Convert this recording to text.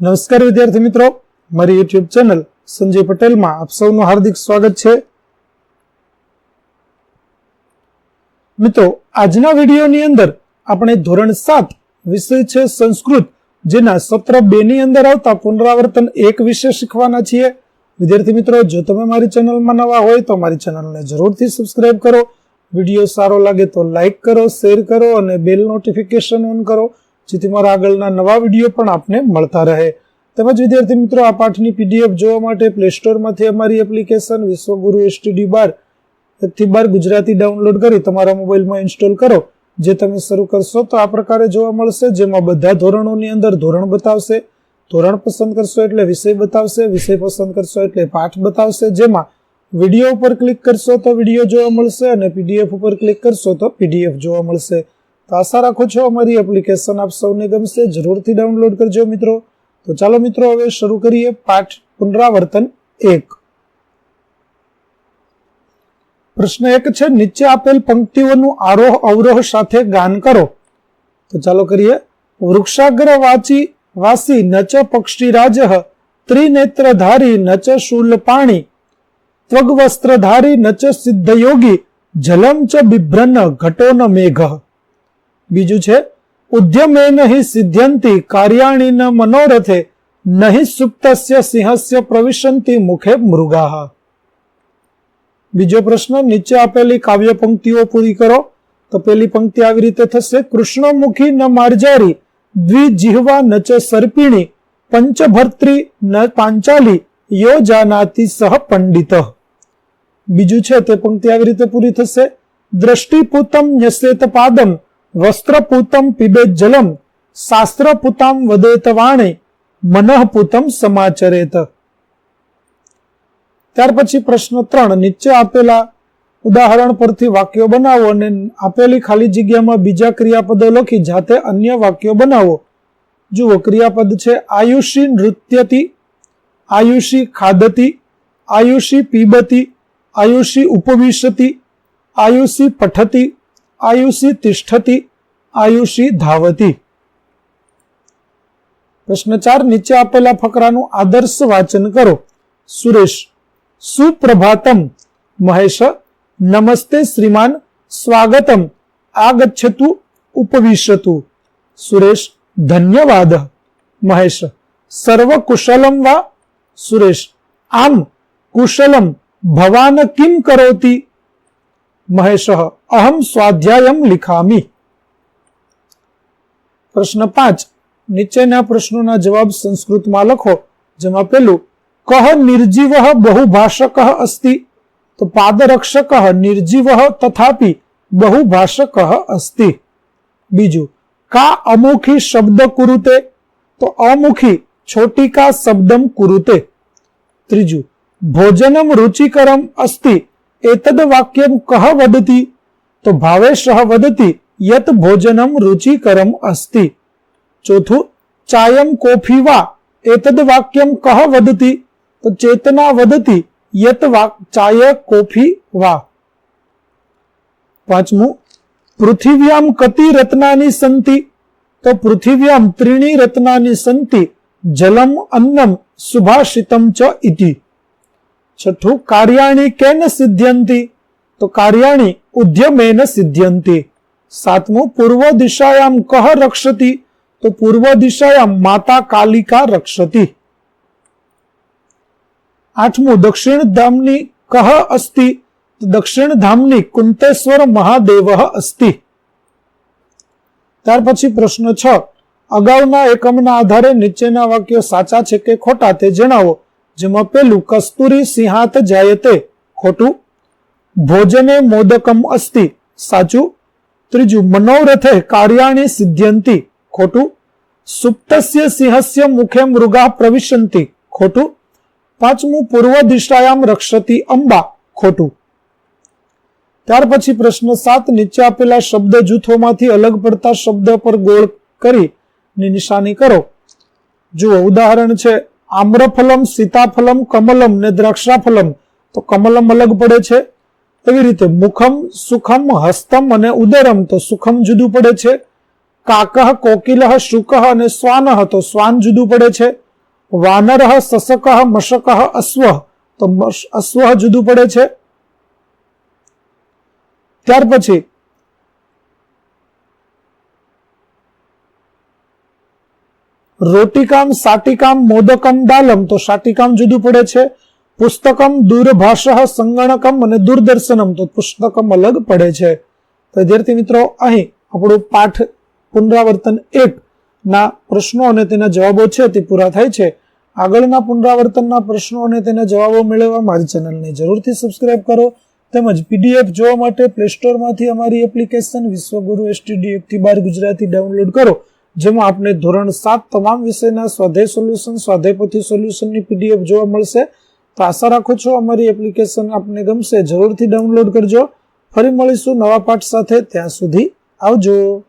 નમસ્કાર વિદ્યાર્થી મિત્રો. મારી યુટ્યુબ ચેનલ સંજય પટેલમાં આપ સૌનું હાર્દિક સ્વાગત છે. મિત્રો, આજના વિડીયોની અંદર આપણે ધોરણ સાત વિષય છે સંસ્કૃત, જેના સત્ર બે ની અંદર આવતા પુનરાવર્તન એક વિશે શીખવાના છીએ. વિદ્યાર્થી મિત્રો, જો તમે મારી ચેનલમાં નવા હોય તો મારી ચેનલને જરૂરથી સબસ્ક્રાઇબ કરો. વીડિયો સારો લાગે તો લાઈક કરો શેર કરો અને બેલ નોટિફિકેશન ઓન કરો. જેથી મારા આગળના નવા વીડિયો પણ આપને મળતા રહે. તેમજ વિદ્યાર્થી મિત્રો, આ પાઠની પીડીએફ જોવા માટે પ્લે સ્ટોરમાંથી અમારી એપ્લિકેશન વિશ્વગુરુ એસટીડી બાર એકથી બાર ગુજરાતી ડાઉનલોડ કરી તમારા મોબાઈલમાં ઇન્સ્ટોલ કરો. જે તમે શરૂ કરશો તો આ પ્રકારે જોવા મળશે. જેમાં બધા ધોરણોની અંદર ધોરણ બતાવશે, ધોરણ પસંદ કરશો એટલે વિષય બતાવશે, વિષય પસંદ કરશો એટલે પાઠ બતાવશે. જેમાં વીડિયો ઉપર ક્લિક કરશો તો વીડિયો જોવા મળશે અને પીડીએફ ઉપર ક્લિક કરશો તો પીડીએફ જોવા મળશે. તો આશા રાખું છું અમારી એપ્લિકેશન આપ સૌને ગમશે. જરૂરથી ડાઉનલોડ કરજો મિત્રો. તો ચાલો મિત્રો, હવે શરૂ કરીએ પાઠ પુનરાવર્તન એક. પ્રશ્ન એક છે, નીચે આપેલ પંક્તિઓનું આરોહ અવરોહ સાથે ગાન કરો. તો ચાલો કરીએ. વૃક્ષાગ્ર વાચી વાસી નચ પક્ષીરાજ, ત્રિનેત્રધારી નચ શૂલ પાણી ત્વગવસ્ત્રધારી નચ સિદ્ધયોગી, જલમ ચ બિભ્રન ઘટો ન મેઘ. બીજું છે, ઉદ્યમે નહીં સિદ્ધ્યંતિ ન મનોરથે, નહીં સુપ્તસ્ય સિંહસ્ય પ્રવિશંતિ મુખે મૃગાહ. બીજો પ્રશ્ન, નીચે આપેલી કાવ્ય પંક્તિઓ પૂરી કરો. તો પેલી પંક્તિ આવી રીતે થશે, કૃષ્ણમુખી ન માર્જારી, દ્વિજીહવા ન ચ સર્પિણી, પંચભર્ત્રી ન પાંચાલી, યો જાનાતી સહ પંડિત. બીજું છે, તે પંક્તિ આવી રીતે પૂરી થશે, દ્રષ્ટિપૂતમ ન્યસેત પાદમ વસ્ત્રપૂતમ પીબેત જલમ, શાસ્ત્રપૂતામ વદેત વાણી, મનઃપૂતમ સમાચરેત. ત્યાર પછી પ્રશ્ન ત્રણ, નીચે આપેલા ઉદાહરણ પરથી વાક્યો બનાવો અને આપેલી ખાલી જગ્યામાં બીજા ક્રિયાપદો લખી જાતે અન્ય વાક્યો બનાવો. જુઓ, ક્રિયાપદ છે, આયુષી નૃત્યતી, આયુષી ખાદતી, આયુષી પીબતી, આયુષી ઉપવિશતી, આયુષી પઠતી આયુષી તિષ્ઠતી, આયુષી ધાવતી. પ્રશ્ન ચાર, નીચે આપેલા ફકરાનું આદર્શ વાચન કરો. સુરેશ, સુપ્રભાતમ. મહેશ, નમસ્તે શ્રીમાન, સ્વાગતમ. આગચ્છતુ, ઉપવિશતુ. સુરેશ, ધન્યવાદ. મહેશ સર્વ કુશલમ વા? સુરેશ, આમ કુશલમ. ભવાન કિમ કરોતિ? મહેશ અહમ સ્વાધ્યાયમ લિખામી પ્રશ્ન પાંચ નીચેના પ્રશ્નોના જવાબ સંસ્કૃતમાં લખો જેમાં પેલું કહ નિર્જીવ બહુભાષક અસ્તિ તો પાદરક્ષક નિર્જીવ તથાપી બહુભાષક અસ્તિ બીજું કા અમુખી શબ્દ કુરુતે તો અમુખી છોટિકા શબ્દમ કુરુતે ત્રીજું ભોજનમ રુચિકરમ અસ્તિ એતદ વાક્યમ કહ વદતી તો ભાવેશ વદતી યત ભોજનમ રુચિકરમ અસ્તિ ચોથું ચાયમ કોફી વા એતદ વાક્યમ કહ વદતી તો ચેતના વદતી યત ચાય કોફી વા પાંચમું પૃથિવ્યામ કતિ રત્નાની સંતિ તો પૃથિવ્યામ ત્રીણી રત્નાની સંતિ જલમ અન્નમ સુભાષિતમ ચ ઇતિ છઠ્ઠું, કાર્યાણી કેન સિદ્ધ્યંતી. તો કાર્યાણી ઉદ્યમેન સિદ્ધ્યંતી. સાતમું, પૂર્વ દિશાયામ કહ રક્ષતી. તો પૂર્વ દિશાયામ માતા કાલિકા રક્ષતી. આઠમું, દક્ષિણ ધામની કહ અસ્તિ. દક્ષિણ ધામની કુંતેશ્વર મહાદેવ અસ્તિ. ત્યાર પછી પ્રશ્ન છ. અગાઉના એકમના આધારે નીચેના વાક્યો સાચા છે કે ખોટા તે જણાવો. જેમાં પેલું કસ્તુરી સિંહાત જાયતે ખોટું, ભોજને મોદકમ અસ્તિ સાચું, ત્રીજું મનોરથે કાર્યાણી સિદ્ધ્યંતી ખોટું, સુપ્તસ્ય સિંહસ્ય મુખે મૃગા પ્રવિશંતિ ખોટું, પાંચમું પૂર્વ દિશાયામ રક્ષતી અંબા ખોટું. ત્યાર પછી પ્રશ્ન સાત, નીચે આપેલા શબ્દ જૂથોમાંથી અલગ પડતા શબ્દ પર ગોળ કરી નિશાની કરો. જુઓ, ઉદાહરણ છે આમ્રફલમ, સીતાફલમ, કમલમ ને દ્રાક્ષાફલમ. તો કમલમ અલગ પડે છે? એવી રીતે મુખમ, સુખમ, હસ્તમ અને ઉદરમ તો સુખમ જુદું પડે છે. કાકહ, કોકિલહ, શુકહ અને સ્વાનહ તો શ્વાન જુદું પડે છે. વાનર સસકહ મશક અશ્વ તો અશ્વ જુદું પડે છે. ત્યાર પછી રોટિકામ, સાટિકામ, મોદકમ દાલમ તો સાટિકામ જુદું પડે છે. પુસ્તકમ, દૂરભાષ, સંગણકમ અને દૂરદર્શનમ. તો પુસ્તકમ અલગ પડે છે. તો વિદ્યાર્થી મિત્રો, અહીં આપણો પાઠ પુનરાવર્તન એક ના પ્રશ્નો અને તેના જવાબો છે તે પૂરા થાય છે. આગળના પુનરાવર્તનના પ્રશ્નો અને તેના જવાબો મેળવવા મારી ચેનલને જરૂરથી સબસ્ક્રાઇબ કરો. તેમજ પીડીએફ જોવા માટે પ્લે સ્ટોરમાંથી અમારી એપ્લિકેશન વિશ્વગુરુ એસટીડી એકથી બાર ગુજરાતી ડાઉનલોડ કરો. જેમાં આપને ધોરણ સાત તમામ વિષયના સ્વાધ્યાય સોલ્યુશન સ્વાધ્યાયપોથી સોલ્યુશનની પીડીએફ જોવા મળશે. તો આશા રાખું છું અમારી એપ્લિકેશન આપને ગમશે. જરૂરથી ડાઉનલોડ કરજો. ફરી મળીશું નવા પાઠ સાથે. ત્યાં સુધી આવજો.